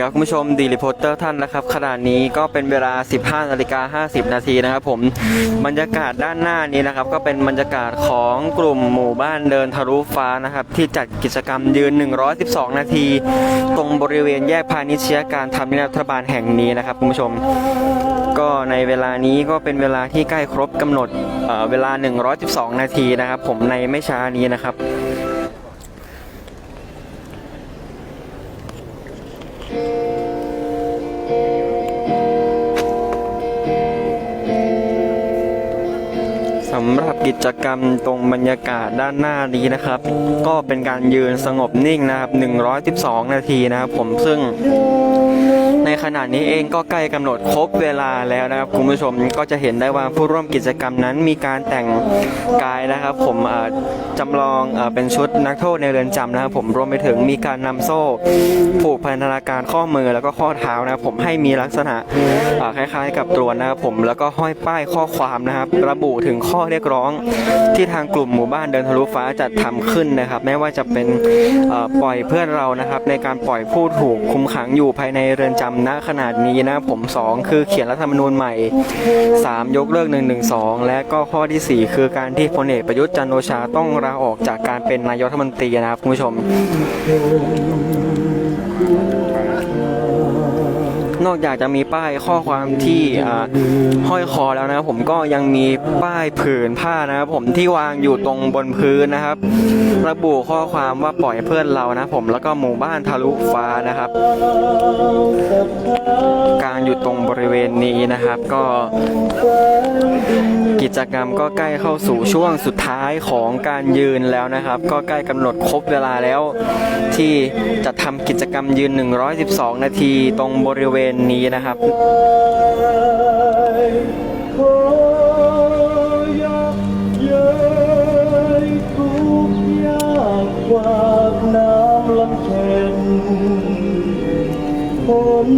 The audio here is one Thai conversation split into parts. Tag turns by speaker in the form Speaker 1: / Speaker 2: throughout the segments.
Speaker 1: ดีครับคุณผู้ชมดีรีโพเตอร์ท่านนะครับขณะนี้ก็เป็นเวลา 15นาฬิกา50 นาทีนะครับผมบรรยากาศด้านหน้านี้นะครับ ก็เป็นบรรยากาศของกลุ่มหมู่บ้านเดินทะลุฟ้านะครับ ที่จัดกิจกรรมยืน 112 นาที ตรงบริเวณแยกพาณิชยการทำนียบรัฐบาลแห่งนี้นะครับคุณผู้ชม ก็ในเวลานี้ก็เป็นเวลาที่ใกล้ครบกำหนดเเวลา 112 นาทีนะครับ ผมในไม่ช้านี้นะครับ สำ กิจกรรมตรงบรรยากาศด้านหน้านี้นะครับ ก็เป็นการยืนสงบนิ่งนะครับ112 นาทีนะครับผมซึ่ง ในขณะนี้เองก็ใกล้กำหนดครบเวลาแล้วนะครับคุณผู้ชมก็จะเห็นได้ว่าผู้ร่วมกิจกรรมนั้นมีการแต่งกายนะครับ ผมจำลองเอ่อเป็นชุดนักโทษในเรือนจำนะครับ ผมรวมไปถึงมีการนำโซ่ผูกพันธนาการข้อมือแล้วก็ข้อเท้านะครับผมให้มีลักษณะคล้ายๆ กับตรวนะครับผมแล้วก็ห้อยป้ายข้อความนะครับ ระบุถึงข้อเรียกร้องที่ทางกลุ่มหมู่บ้านเดินทะลุฟ้าจัดทำขึ้นนะครับ ไม่ว่าจะเป็นปล่อยเพื่อนเรานะครับ ในการปล่อยผู้ถูกคุมขังอยู่ภายในเรือนจำณขนาดนี้นะผมสองคือเขียนรัฐธรรมนูญใหม่ 3 ยกเลิก 112 และก็ข้อทีสี่4 คือการที่พลเอกประยุทธ์จันทร์โอชาต้องลาออกจากการเป็นนายกรัฐมนตรีนะครับคุณผู้ชม นอกจากจะมีป้ายข้อความที่ห้อยคอแล้วนะครับผมก็ยังมีป้ายผืนผ้านะครับผมที่วางอยู่ตรงบนพื้นนะครับ ระบุข้อความว่าปล่อยเพื่อนเรานะผมแล้วก็หมู่บ้านทะลุฟ้านะครับ การอยู่ตรงบริเวณนี้นะครับ ก็กิจกรรมก็ใกล้เข้าสู่ช่วงสุดท้ายของการยืนแล้วนะครับ ก็ใกล้กำหนดครบเวลาแล้ว ที่จะทำกิจกรรมยืน 112 นาทีตรงบริเวณนี้นะครับ
Speaker 2: ขอยักเย้ยทุกข์ยากกว่าน้ำลำเค็ญผม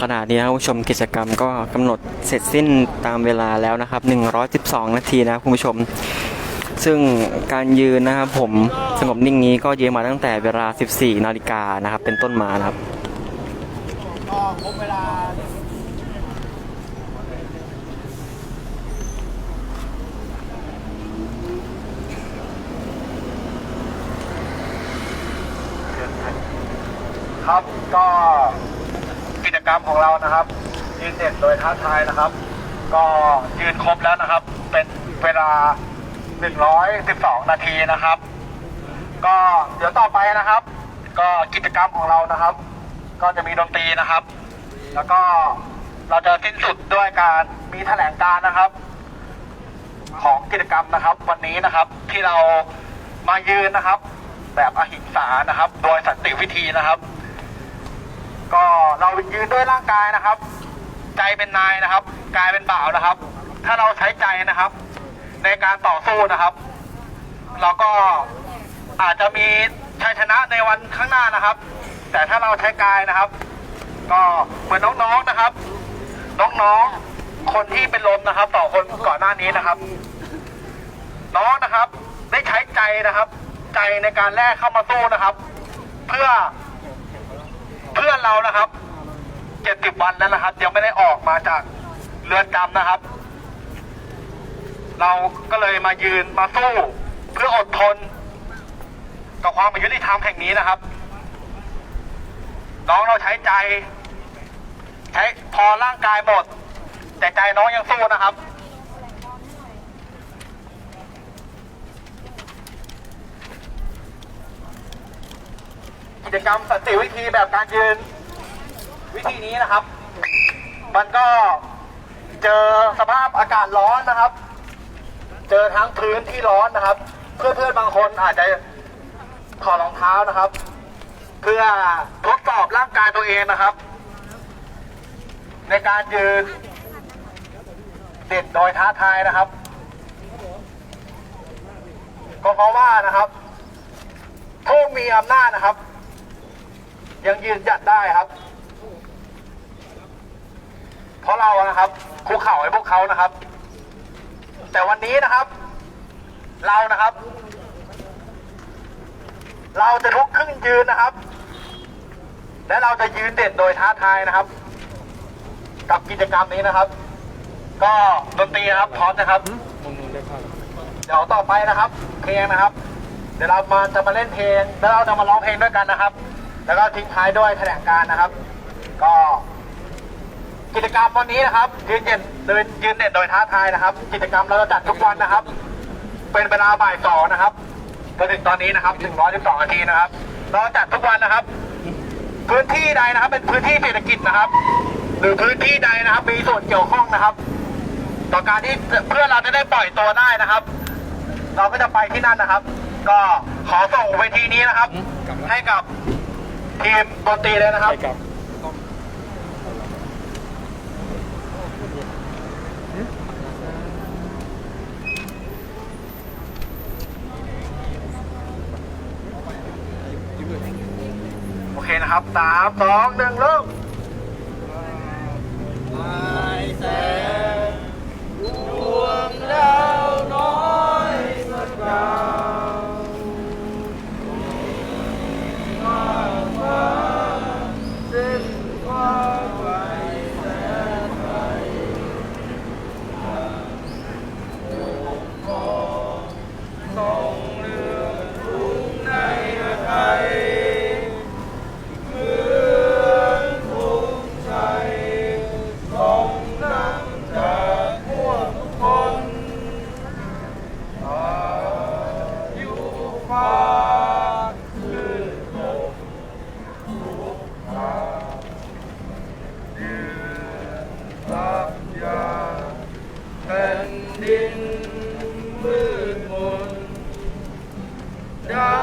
Speaker 1: ขณะนี้ครับคุณผู้ชมกิจกรรมก็กำหนดเสร็จสิ้นตามเวลาแล้วนะครับ 112 นาทีนะคุณผู้ชม ซึ่งการยืนนะครับผมสงบนิ่งนี้ก็ยืนมาตั้งแต่เวลา 14 นาฬิกานะครับ เป็นต้นมานะครับ
Speaker 2: ก็ครบเวลาครับก็ กิจกรรมของเรานะครับ ยืนเด่นโดยท้าทายนะครับ
Speaker 3: ก็ยืนครบแล้วนะครับ เป็นเวลา 112 นาทีนะครับ ก็เดี๋ยวต่อไปนะครับ ก็กิจกรรมของเรานะครับ ก็จะมีดนตรีนะครับ แล้วก็เราจะสิ้นสุดด้วยการมีแถลงการนะครับ ของกิจกรรมนะครับ วันนี้นะครับที่เรามายืนนะครับ แบบอหิงสานะครับ โดยสันติวิธีนะครับ ก็เรายืนด้วยร่างกายนะครับ ใจเป็นนายนะครับ กายเป็นบ่าวนะครับ ถ้าเราใช้ใจนะครับ ในการต่อสู้นะครับ เราก็อาจจะมีชัยชนะในวันข้างหน้านะครับ แต่ถ้าเราใช้กายนะครับ ก็เหมือนน้องๆนะครับ น้องๆคนที่เป็นลมนะครับต่อคนก่อนหน้านี้นะครับ น้องนะครับ ได้ใช้ใจนะครับ ใจในการแลกเข้ามาสู้นะครับ เพื่อ เพื่อนเรานะครับเจ็ดสิบวันแล้วนะครับ ยังไม่ได้ออกมาจากเรือนจำนะครับ เราก็เลยมายืนมาสู้ เพื่ออดทนกับความอายุติธรรมแห่งนี้นะครับ น้องเราใช้ใจ ใช้พอร่างกายหมด แต่ใจน้องยังสู้นะครับ กิจกรรมสันติวิธีแบบการยืน วิธีนี้นะครับ มันก็เจอสภาพอากาศร้อนนะครับ เจอทั้งพื้นที่ร้อนนะครับ เพื่อนเพื่อนบางคนอาจจะถอดรองเท้านะครับ เพื่อทดสอบร่างกายตัวเองนะครับ ในการยืนเด็ดโดยท้าทายนะครับ ก็เพราะว่านะครับผู้มีอำนาจนะครับ ยังยืนหยัดได้ครับ เพราะเรานะครับคุกเข่าให้พวกเขานะครับ แต่วันนี้นะครับ เรานะครับ เราจะลุกขึ้นยืนนะครับ และเราจะยืนเด่นโดยท้าทายนะครับ กับกิจกรรมนี้นะครับ ก็ดนตรีนะครับพร้อมนะครับเดี๋ยวต่อไปนะครับ เพลงนะครับ เดี๋ยวเรามาจะมาเล่นเพลงแล้วเราจะมาร้องเพลงด้วยกันนะครับ แล้วก็ทิ้งท้ายด้วยแถลงการนะครับ ก็กิจกรรมวันนี้นะครับยืนเด่นเดินยืนเด่นโดยท้าทายนะครับ กิจกรรมเราจะจัดทุกวันนะครับ เป็นเวลาบ่ายสองนะครับจนถึงตอนนี้นะครับถึงร้อยสิบสองนาทีนะครับเราจัดทุกวันนะครับ พื้นที่ใดนะครับ เป็นพื้นที่เศรษฐกิจนะครับ หรือพื้นที่ใดนะครับ มีส่วนเกี่ยวข้องนะครับ ต่อการที่เพื่อเราจะได้ปล่อยตัวได้นะครับ เราก็จะไปที่นั่นนะครับ ก็ขอส่งเวทีนี้นะครับ ให้กับ ทีมดนตรีเลยนะครับโอเคนะครับสามสองหนึ่งเริ่ม
Speaker 4: แด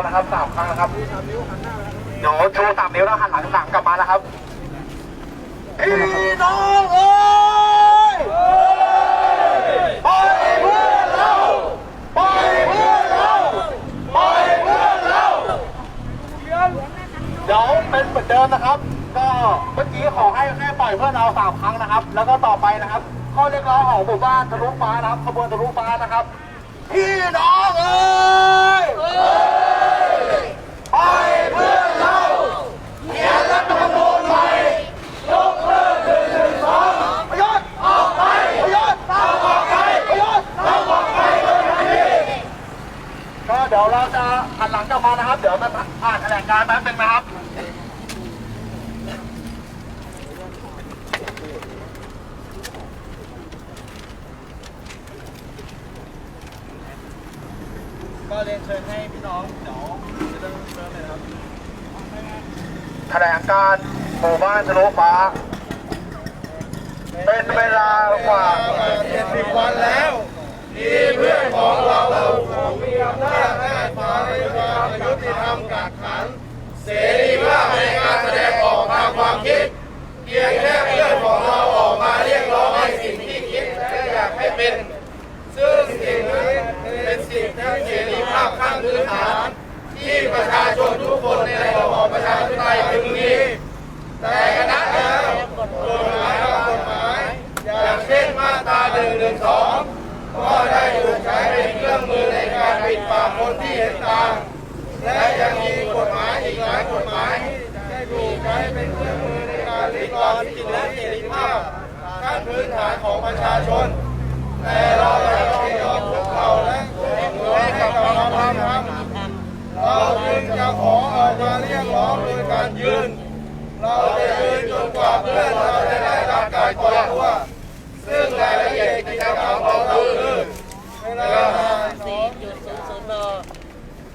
Speaker 4: นเรา
Speaker 3: นะครับสามครั้งนะครับเดี๋ยวชูสามนิ้วแล้วหันหลังหลังกลับมานะครับพี่น้องเอ้ยปเพื่อนเราปล่อยเพื่อนเราปล่อยเพื่อนเราเดี๋ยวเป็นเหมือนเดิมนะครับ ก็เมื่อกี้ขอให้แค่ปล่อยเพื่อนเราสามครั้งนะครับ แล้วก็ต่อไปนะครับข้อเรียกร้องของหมู่บ้านทะลุฟ้านะครับขบวนทะลุฟ้านะครับพี่น้อง 112 ก็ได้ถูกใช้เป็นเครื่องมือในการปิดปากคนที่เห็นต่าง และยังมีกฎหมายอีกหลายกฎหมายได้ถูกใช้เป็นเครื่องมือในการริดรอนสิทธิและเสรีภาพขั้นพื้นฐานของประชาชน แต่เราจะต้ยอมทุกเราและทุกเมือนกับความทำครับเราจึงจะขอออกมาเรียกร้องโดยการยืน เราจะยืนจนกว่าเพื่อนเราจะได้รับการปล่อยตัว เวลา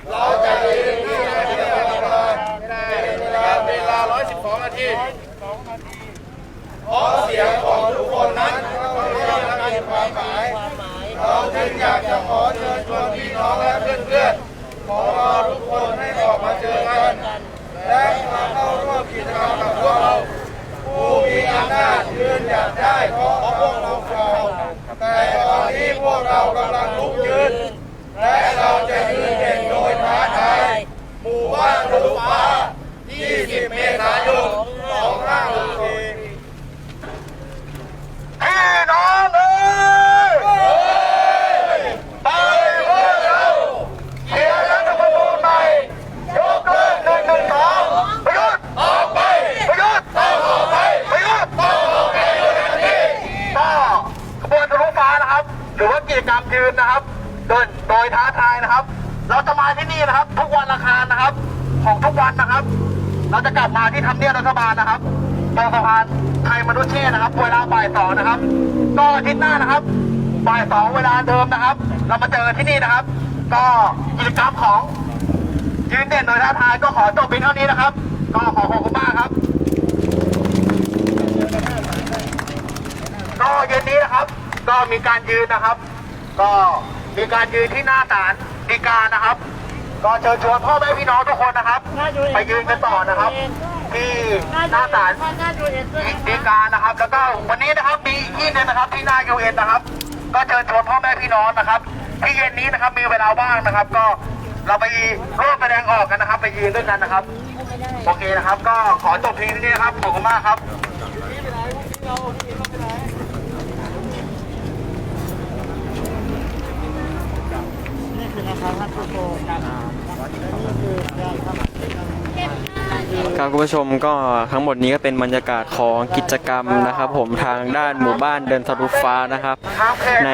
Speaker 3: เราจะยืนที่นาทีละประมาณเป็นเวลา 112 นาทีเพราะเสียงของทุกคนนั้นต้องได้รับความหมาย เราจึงอยากจะขอเชิญชวนพี่น้องและเพื่อนๆ ของเราทุกคนให้ออกมาเจอกัน และมาเข้าร่วมกิจกรรมกับพวกเรา ผู้มีอำนาจยืนหยัดได้เพราะพวกเราเก่าแต่ตอนนี้พวกเรากำลังลุกยืน และเราจะยืนเด่นโดยท้าทายหมู่บ้านทะลุฟ้า 20 เมษายน 2564พี่น้องเอ้ยไปเพื่อเราเขียนรัฐธรรมนูญใหม่ยกเลิกหนึ่งหนึ่งสองประยุทธ์ออกไปประยุทธ์ต้องออกไปประยุทธ์ต้องออกไปโดยทันทีก็ขบวนทะลุฟ้านะค หรือว่ากิจกรรมยืนนะครับ โดยโดยท้าทายนะครับ เราจะมาที่นี่นะครับ ทุกวันอังคารนะครับ ของทุกวันนะครับ เราจะกลับมาที่ทำเนียบรัฐบาลนะครับตรงสะพานไทยมนุษย์เช่นะครับ เวลาบ่ายสองนะครับก็อาทิตย์หน้านะครับบ่ายสองเวลาเดิมนะครับ เรามาเจอกันที่นี่นะครับ ก็กิจกรรมของยืนเด่นโดยท้าทายก็ขอจบเพียงเท่านี้นะครับ ก็ขอขอบคุณมากครับก็เย็นนี้นะครับ ก็มีการยืนนะครับ ก็มีการยืนที่หน้าศาลฎีกานะครับ ก็เชิญชวนพ่อแม่พี่น้องทุกคนนะครับ ไปยืนกันต่อนะครับ ที่หน้าศาลฎีกานะครับ แล้วก็วันนี้นะครับมีอีกที่นึงนะครับที่หน้ายูเอ็นนะครับ ก็เชิญชวนพ่อแม่พี่น้องนะครับ ที่เย็นนี้นะครับมีเวลาว่างนะครับ ก็เราไปร่วมแสดงออกกันนะครับ ไปยืนด้วยกันนะครับ โอเคนะครับ ก็ขอจบทีนี้นะครับขอบคุณมากครับ
Speaker 1: คครับคุณผู้ชมก็ทั้งหมดนี้ก็เป็นบรรยากาศของกิจกรรมนะครับ ผมทางด้านหมู่บ้านเดินทะลุฟ้านะครับ ใน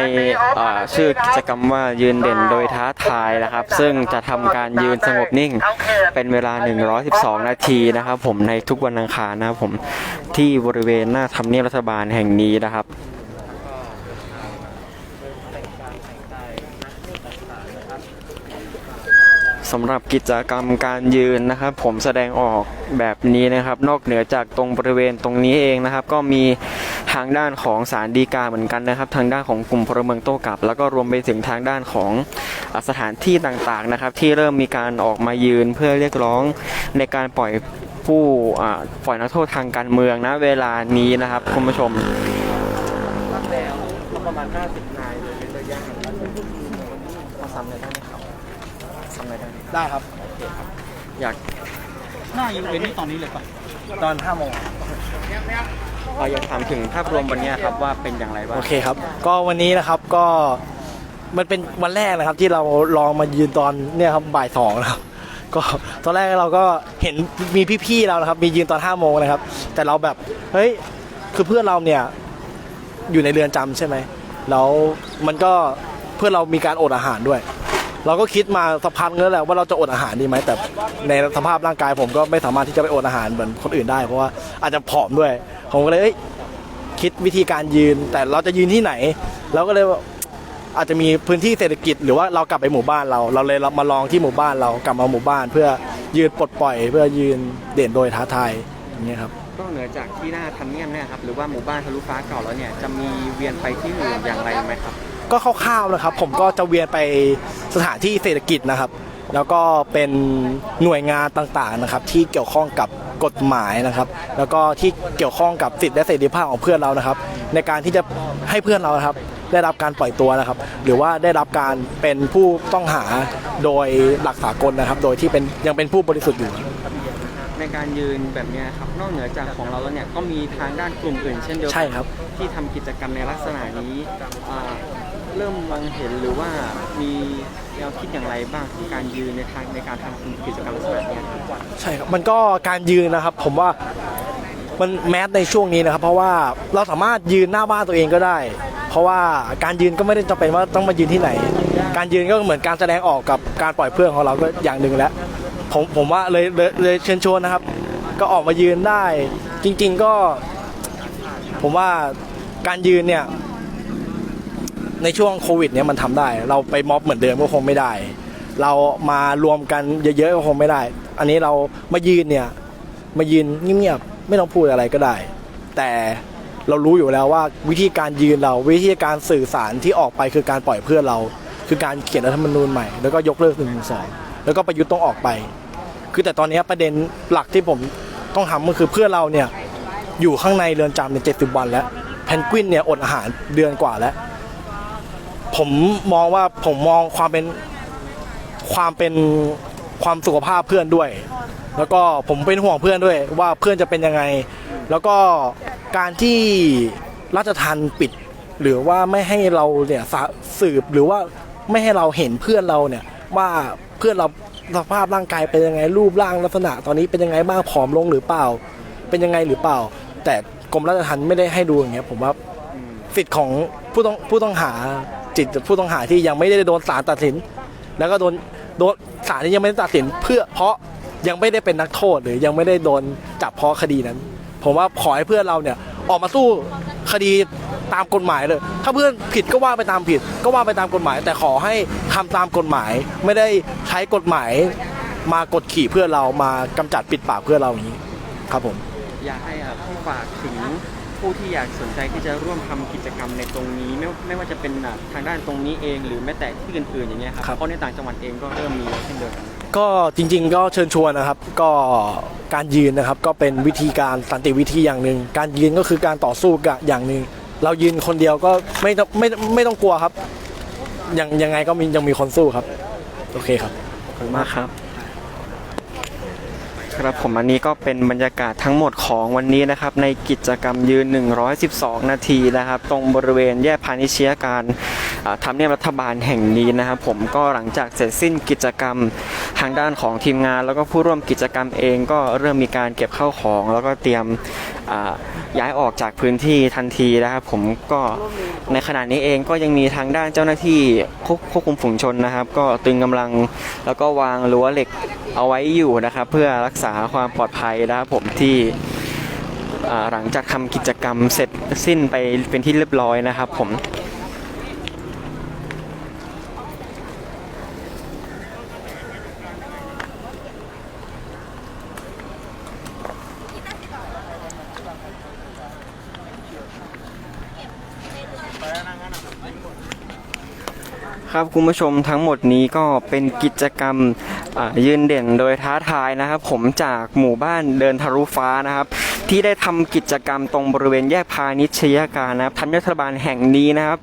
Speaker 1: ชื่อกิจกรรมว่ายืนเด่นโดยท้าทายนะครับ ซึ่งจะทำการยืนสงบนิ่ง เป็นเวลา 112 นาทีนะครับ ผมในทุกวันอังคารนะครับผมที่บริเวณหน้าทำเนียบรัฐบาลแห่งนี้นะครับ สำหรับกิจกรรมการยืนนะครับ ผมแสดงออกแบบนี้นะครับ นอกเหนือจากตรงบริเวณตรงนี้เองนะครับ ก็มีทางด้านของสารดีกาเหมือนกันนะครับ ทางด้านของกลุ่มพลเมืองโต้กลับ แล้วก็รวมไปถึงทางด้านของสถานที่ต่างๆนะครับ ที่เริ่มมีการออกมายืนเพื่อเรียกร้องในการปล่อยผู้ปล่อยนักโทษทางการเมืองนะเวลานี้นะครับคุณผู้ชมแล้วประมาณ 50นายเลยเป็นระยะมาซ้ำเลยได้ไหมครับซ้ำเลย ได้ไหม
Speaker 2: ได้ครับ
Speaker 1: อยาก
Speaker 2: หน้ายังเป็นนี่ตอนนี้เลยป่ะตอน5โมง
Speaker 1: เราอยากถามถึงภาพรวมวันนี้ครับว่าเป็นอย่างไรบ้าง
Speaker 2: โอเคครับ ก็วันนี้นะครับก็มันเป็นวันแรกนะครับ ที่เราลองมายืนตอนเนี่ยครับบ่ายสองนะครับก็ตอนแรกเราก็เห็นมีพี่ๆเรานะครับ มียืนตอน5โมงนะครับ แต่เราแบบเฮ้ยคือเพื่อนเราเนี่ยอยู่ในเรือนจำใช่ไหมแล้วมันก็เพื่อนเรามีการอดอาหารด้วย เราก็คิดมาสักพักนึงแล้วแหละว่าเราจะอดอาหารดีไหมแต่ในสภาพร่างกายผมก็ไม่สามารถที่จะไปอดอาหารเหมือนคนอื่นได้ เพราะว่าอาจจะผอมด้วย ผมก็เลยเอ้ยคิดวิธีการยืน แต่เราจะยืนที่ไหนเราก็เลยอาจจะมีพื้นที่เศรษฐกิจหรือว่าเรากลับไปหมู่บ้านเรา เราเลยมาลองที่หมู่บ้านเรากลับมาหมู่บ้าน เพื่อยืนปลดปล่อย เพื่อยืนเด่นโดยท้าทายอย่างเงี้ยครับ
Speaker 1: ก็เหนือจากที่หน้าทำเนียบเนี่ยครับหรือว่าหมู่บ้านทะลุฟ้าเก่าแล้วเนี่ยจะมีเวียนไปที่อื่นอย่างไรไหมครับ
Speaker 2: ก็คร่าวๆนะครับ ผมก็จะเวียนไปสถานที่เศรษฐกิจนะครับ แล้วก็เป็นหน่วยงานต่างๆนะครับ ที่เกี่ยวข้องกับกฎหมายนะครับ แล้วก็ที่เกี่ยวข้องกับสิทธิและเสรีภาพของเพื่อนเรานะครับ ในการที่จะให้เพื่อนเรานะครับ ได้รับการปล่อยตัวนะครับ หรือว่าได้รับการเป็นผู้ต้องหาโดยหลักสากลนะครับ โดยที่เป็นยังเป็นผู้บริสุทธิ์อยู่
Speaker 1: ในการยืนแบบเนี้ยครับนอกเหนือจากของเราแล้วเนี่ยก็มีทางด้านกลุ่มอื่นเช่นเดียวกั
Speaker 2: ใช่ครับ
Speaker 1: ที่ทำกิจกรรมในลักษณะนี้อ่า เริ่มมองเห็นหรือว่ามีแนวคิดอย่างไรบ้างของการยืนในทางในการทำกิจกรรมลักษณะเนี้ยครับ
Speaker 2: ใช่ครับมันก็การยืนนะครับ ผมว่ามันแมสในช่วงนี้นะครับ เพราะว่าเราสามารถยืนหน้าบ้านตัวเองก็ได้ เพราะว่าการยืนก็ไม่ได้จำเป็นว่าต้องมายืนที่ไหน การยืนก็เหมือนการแสดงออกกับการปล่อยเพื่อนของเราก็อย่างหนึ่งแล้วผมผมว่าเลยเลยเลยเชิญชวนนะครับ ก็ออกมายืนได้ จริง ๆก็ ผมว่าการยืนเนี่ย ในช่วงโควิดเนี่ยมันทำได้ เราไปม็อบเหมือนเดิมก็คงไม่ได้ เรามารวมกันเยอะๆก็คงไม่ได้ อันนี้เรามายืนเนี่ยมายืนเงียบๆไม่ต้องพูดอะไรก็ได้ แต่เรารู้อยู่แล้วว่าวิธีการยืนเราวิธีการสื่อสารที่ออกไปคือการปล่อยเพื่อนเรา คือการเขียนรัฐธรรมนูญใหม่แล้วก็ยกเลิกหนึ่งสองแล้วก็ประยุทธ์ต้องออกไป คือแต่ตอนนี้ประเด็นหลักที่ผมต้องทำก็คือเพื่อนเราเนี่ยอยู่ข้างในเรือนจำในเจ็ดสิบวันแล้วแพนกวินเนี่ยอดอาหารเดือนกว่าแล้ว ผมมองว่าผมมองความเป็นความเป็นความสุขภาพเพื่อนด้วย แล้วก็ผมเป็นห่วงเพื่อนด้วยว่าเพื่อนจะเป็นยังไง แล้วก็การที่ราชทันปิด หรือว่าไม่ให้เราเนี่ยสะสืบหรือว่าไม่ให้เราเห็นเพื่อนเราเนี่ยว่าเพื่อนเราสภาพร่างกายเป็นยังไงรูปร่างลักษณะตอนนี้เป็นยังไงบ้างผอมลงหรือเปล่า เป็นยังไงหรือเปล่า แต่กรมราชทัณฑ์ไม่ได้ให้ดูอย่างเงี้ยผมว่าสิทธิ์ของผู้ต้องผู้ต้องหา จิตผู้ต้องหาที่ยังไม่ได้โดนศาลตัดสิน แล้วก็โดนโดนศาลที่ยังไม่ได้ตัดสินเพื่อเพราะยังไม่ได้เป็นนักโทษหรือยังไม่ได้โดนจับเพราะคดีนั้น ผมว่าขอให้เพื่อนเราเนี่ยออกมาสู้คดีตามกฎหมายเลย ถ้าเพื่อนผิดก็ว่าไปตามผิด ก็ว่าไปตามกฎหมาย แต่ขอให้ทำตามกฎหมาย ไม่ได้ใช้กฎหมาย มากดขี่เพื่อเรามากำจัดปิดปากเพื่อเราอย่างนี้ ครับผม
Speaker 1: อยากให้อะฝากถึง ผู้ที่อยากสนใจที่จะร่วมทำกิจกรรมในตรงนี้ไม่ไม่ว่าจะเป็นอะทางด้านตรงนี้เอง หรือแม้แต่ที่อื่นๆอย่างเงี้ยครับ
Speaker 2: ครับ
Speaker 1: เพราะในต่างจังหวัดเองก็เริ่มมีเช่นเดียวกัน
Speaker 2: ก็จริงๆก็เชิญชวนนะครับก็การยืนนะครับก็เป็นวิธีการสันติวิธีอย่างหนึ่งการยืนก็คือการต่อสู้กับอย่างหนึ่งเรายืนคนเดียวก็ไม่ต้องไม่ไม่ต้องกลัวครับยังยังไงก็มียังมีคนสู้ครับ โอเคครับ
Speaker 1: ขอบคุณมากครับ ครับผมอันนี้ก็เป็นบรรยากาศทั้งหมดของวันนี้นะครับในกิจกรรมยืน 112 นาทีนะครับ ตรงบริเวณแยกพาณิชยการทำเนียบรัฐบาลแห่งนี้นะครับผมก็หลังจากเสร็จสิ้นกิจกรรมทางด้านของทีมงาน แล้วก็ผู้ร่วมกิจกรรมเองก็เริ่มมีการเก็บเข้าของ แล้วก็เตรียม ย้ายออกจากพื้นที่ทันทีนะครับ ผมก็ในขณะนี้เองก็ยังมีทางด้านเจ้าหน้าที่ควบควบคุมฝูงชนนะครับ ก็ตึงกำลังแล้วก็วางรั้วเหล็กเอาไว้อยู่นะครับ เพื่อรักษาความปลอดภัยนะครับผมที่หลังจากทำกิจกรรมเสร็จสิ้นไปเป็นที่เรียบร้อยนะครับ ผม ครับคุณผู้ชมทั้งหมดนี้ก็เป็นกิจกรรมยืนเด่นโดยท้าทายนะครับ ผมจากหมู่บ้านเดินทะลุฟ้านะครับ ที่ได้ทำกิจกรรมตรงบริเวณแยกพาณิชยการนะครับทำรัฐบาลแห่งนี้นะครับ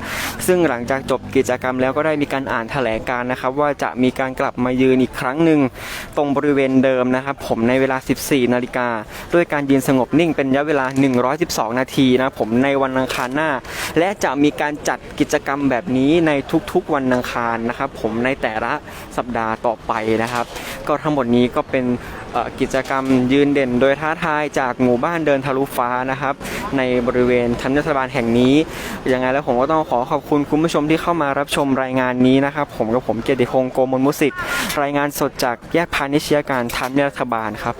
Speaker 1: ซึ่งหลังจากจบกิจกรรมแล้วก็ได้มีการอ่านแถลงการนะครับ ว่าจะมีการกลับมายืนอีกครั้งหนึ่งตรงบริเวณเดิมนะครับ ผมในเวลา 14 นาฬิกาด้วยการยืนสงบนิ่งเป็นระยะเวลา 112 นาทีนะผมในวันอังคารหน้า และจะมีการจัดกิจกรรมแบบนี้ในทุกๆวันอังคารนะครับ ผมในแต่ละสัปดาห์ต่อไปนะครับ ก็ทั้งหมดนี้ก็เป็น กิจกรรมยืนเด่นโดยท้าทายจากหมู่บ้านเดินทะลุฟ้านะครับ ในบริเวณทันรัฐบาลแห่งนี้ยังไงแล้วผมก็ต้องขอขอบคุณคุณผู้ชมที่เข้ามารับชมรายงานนี้นะครับ ผมกับผมเกียรติพงศ์โกมลมุสิก รายงานสดจากแยกพาณิชยการทันรัฐบาลครับ